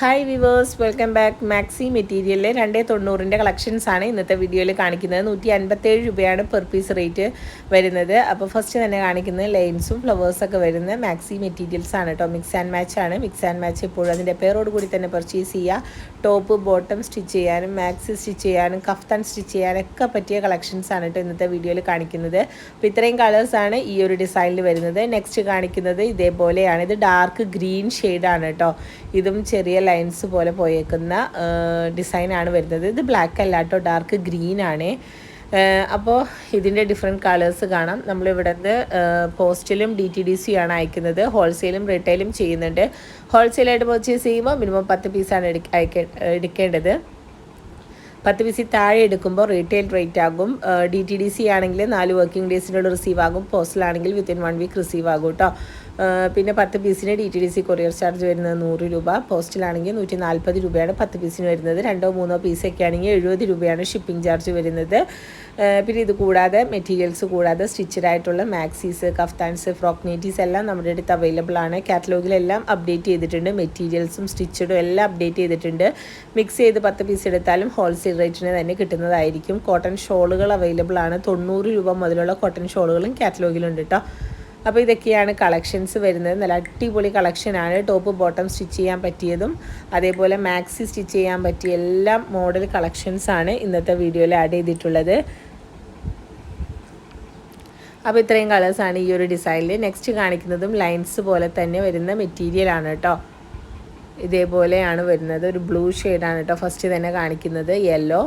Hi viewers welcome back maxi മെറ്റീരിയലിലെ രണ്ടേ തൊണ്ണൂറിന്റെ collections ആണ് ഇന്നത്തെ വീഡിയോയിൽ കാണിക്കുന്നത്. നൂറ്റി അൻപത്തേഴ് രൂപയാണ് പെർ പീസ് റേറ്റ് വരുന്നത്. അപ്പോൾ ഫസ്റ്റ് തന്നെ കാണിക്കുന്നത് ലൈൻസും ഫ്ലവേഴ്സൊക്കെ വരുന്ന മാക്സി മെറ്റീരിയൽസ് ആണ് കേട്ടോ മിക്സ് ആൻഡ് മാച്ച് ആണ്. മിക്സ് ആൻഡ് മാച്ച് എപ്പോഴും അതിന്റെ പേരോട് കൂടി തന്നെ പർച്ചേസ് ചെയ്യുക ടോപ്പ് ബോട്ടം സ്റ്റിച്ച് ചെയ്യാനും മാക്സി സ്റ്റിച്ച് ചെയ്യാനും കഫ്താൻ സ്റ്റിച്ച് ചെയ്യാനൊക്കെ പറ്റിയ കളക്ഷൻസ് ആണ് കേട്ടോ ഇന്നത്തെ വീഡിയോയിൽ കാണിക്കുന്നത്. അപ്പോൾ ഇത്രയും കളേഴ്സാണ് ഈ ഒരു ഡിസൈനിൽ വരുന്നത്. നെക്സ്റ്റ് കാണിക്കുന്നത് ഇതേപോലെയാണ്. ഇത് ഡാർക്ക് ഗ്രീൻ ഷെയ്ഡാണ് കേട്ടോ ഇതും ചെറിയ ലൈൻസ് പോലെ പോയേക്കുന്ന ഡിസൈനാണ് വരുന്നത്. ഇത് ബ്ലാക്ക് അല്ല കേട്ടോ ഡാർക്ക് ഗ്രീൻ ആണ്. അപ്പോൾ ഇതിന്റെ ഡിഫറെന്റ് കളേഴ്സ് കാണാം. നമ്മളിവിടെ നിന്ന് പോസ്റ്റിലും ഡി ടി ഡി സി ആണ് അയക്കുന്നത്. ഹോൾസെയിലും റീറ്റെയിലും ചെയ്യുന്നുണ്ട്. ഹോൾസെയിലായിട്ട് പർച്ചേസ് ചെയ്യുമ്പോൾ മിനിമം പത്ത് പീസാണ് എടുക്ക എടുക്കേണ്ടത്. പത്ത് പീസിൽ താഴെ എടുക്കുമ്പോൾ റീറ്റെയിൽ റേറ്റ് ആകും. ഡി ടി ഡി സി ആണെങ്കിൽ നാല് വർക്കിംഗ് ഡേയ്സിനുള്ള റിസീവ് ആകും. പോസ്റ്റലാണെങ്കിൽ വിത്തിൻ വൺ വീക്ക് റിസീവ് ആകും കേട്ടോ പിന്നെ പത്ത് പീസിന് D T D C courier charge വരുന്നത് നൂറ് രൂപ. പോസ്റ്റിലാണെങ്കിൽ നൂറ്റി നാൽപ്പത് രൂപയാണ് പത്ത് പീസിന് വരുന്നത്. രണ്ടോ മൂന്നോ പീസൊക്കെ ആണെങ്കിൽ എഴുപത് രൂപയാണ് ഷിപ്പിംഗ് ചാർജ് വരുന്നത്. പിന്നെ ഇത് കൂടാതെ മെറ്റീരിയൽസ് കൂടാതെ സ്റ്റിച്ചഡ് ആയിട്ടുള്ള മാക്സീസ് കഫ്താൻസ് ഫ്രോക്ക് നീറ്റീസ് എല്ലാം നമ്മുടെ അടുത്ത് അവൈലബിൾ ആണ്. കാറ്റലോഗിലെല്ലാം അപ്ഡേറ്റ് ചെയ്തിട്ടുണ്ട്. മെറ്റീരിയൽസും സ്റ്റിച്ചഡും എല്ലാം അപ്ഡേറ്റ് ചെയ്തിട്ടുണ്ട്. മിക്സ് ചെയ്ത് പത്ത് പീസ് എടുത്താലും ഹോൾസെയിൽ റേറ്റിന് തന്നെ കിട്ടുന്നതായിരിക്കും. കോട്ടൺ ഷോളുകൾ അവൈലബിൾ ആണ്. തൊണ്ണൂറ് രൂപ മുതലുള്ള കോട്ടൺ ഷോളുകളും കാറ്റലോഗിലുണ്ട് കേട്ടോ അപ്പോൾ ഇതൊക്കെയാണ് കളക്ഷൻസ് വരുന്നത്. നല്ല അടിപൊളി കളക്ഷനാണ് ടോപ്പ് ബോട്ടം സ്റ്റിച്ച് ചെയ്യാൻ പറ്റിയതും അതേപോലെ മാക്സി സ്റ്റിച്ച് ചെയ്യാൻ പറ്റിയ എല്ലാ മോഡൽ കളക്ഷൻസാണ് ഇന്നത്തെ വീഡിയോയിൽ ആഡ് ചെയ്തിട്ടുള്ളത്. അപ്പോൾ ഇത്രയും കളേഴ്സാണ് ഈ ഒരു ഡിസൈനിൽ നെക്സ്റ്റ് കാണിക്കുന്നതും ലൈൻസ് പോലെ തന്നെ വരുന്ന മെറ്റീരിയലാണ് കേട്ടോ. ഇതേപോലെയാണ് വരുന്നത്. ഒരു ബ്ലൂ ഷെയ്ഡാണ് കേട്ടോ. ഫസ്റ്റ് തന്നെ കാണിക്കുന്നത് യെല്ലോ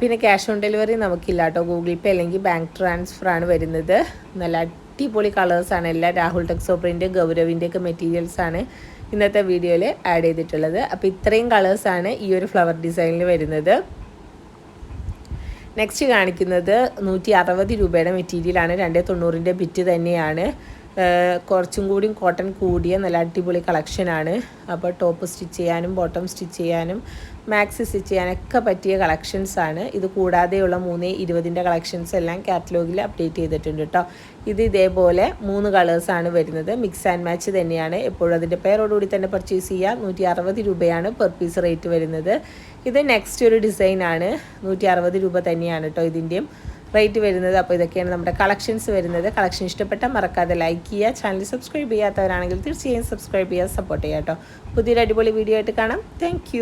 പിന്നെ ക്യാഷ് ഓൺ ഡെലിവറി നമുക്കില്ല കേട്ടോ. ഗൂഗിൾ പേ അല്ലെങ്കിൽ ബാങ്ക് ട്രാൻസ്ഫർ ആണ് വരുന്നത്. നല്ല അടിപൊളി കളേഴ്സാണ് എല്ലാം രാഹുൽ ടെക്സോപ്രിന്റെ ഗൗരവിന്റെ ഒക്കെ മെറ്റീരിയൽസാണ് ഇന്നത്തെ വീഡിയോയിൽ ആഡ് ചെയ്തിട്ടുള്ളത്. അപ്പോൾ ഇത്രയും കളേഴ്സാണ് ഈ ഒരു ഫ്ലവർ ഡിസൈനിൽ വരുന്നത്. നെക്സ്റ്റ് കാണിക്കുന്നത് നൂറ്റി അറുപത് രൂപയുടെ മെറ്റീരിയലാണ് രണ്ടേ തൊണ്ണൂറിന്റെ ബിറ്റ് തന്നെയാണ്. കുറച്ചും കൂടി കോട്ടൺ കൂടിയ നല്ല അടിപൊളി കളക്ഷനാണ് അപ്പോൾ ടോപ്പ് സ്റ്റിച്ച് ചെയ്യാനും ബോട്ടം സ്റ്റിച്ച് ചെയ്യാനും മാക്സി സ്റ്റിച്ച് ചെയ്യാനൊക്കെ പറ്റിയ കളക്ഷൻസ് ആണ്. ഇത് കൂടാതെയുള്ള മൂന്ന് ഇരുപതിന്റെ കളക്ഷൻസ് എല്ലാം കാറ്റലോഗിൽ അപ്ഡേറ്റ് ചെയ്തിട്ടുണ്ട് കേട്ടോ ഇത് ഇതേപോലെ മൂന്ന് കളേഴ്സാണ് വരുന്നത്. മിക്സ് ആൻഡ് മാച്ച് തന്നെയാണ്. എപ്പോഴും അതിന്റെ പേരോടുകൂടി തന്നെ പർച്ചേസ് ചെയ്യുക നൂറ്റി അറുപത് രൂപയാണ് പെർ പീസ് റേറ്റ് വരുന്നത്. ഇത് നെക്സ്റ്റ് ഒരു ഡിസൈനാണ് നൂറ്റി അറുപത് രൂപ തന്നെയാണ് കേട്ടോ ഇതിന്റെയും റേറ്റ് വരുന്നത്. അപ്പോൾ ഇതൊക്കെയാണ് നമ്മുടെ കളക്ഷൻസ് വരുന്നത്. കളക്ഷൻ ഇഷ്ടപ്പെട്ട മറക്കാതെ ലൈക്ക് ചെയ്യുക. ചാനൽ സബ്സ്ക്രൈബ് ചെയ്യാത്തവരാണെങ്കിൽ തീർച്ചയായും സബ്സ്ക്രൈബ് ചെയ്യുക സപ്പോർട്ട് ചെയ്യാം കേട്ടോ. പുതിയൊരു അടിപൊളി വീഡിയോ ആയിട്ട് കാണാം. താങ്ക്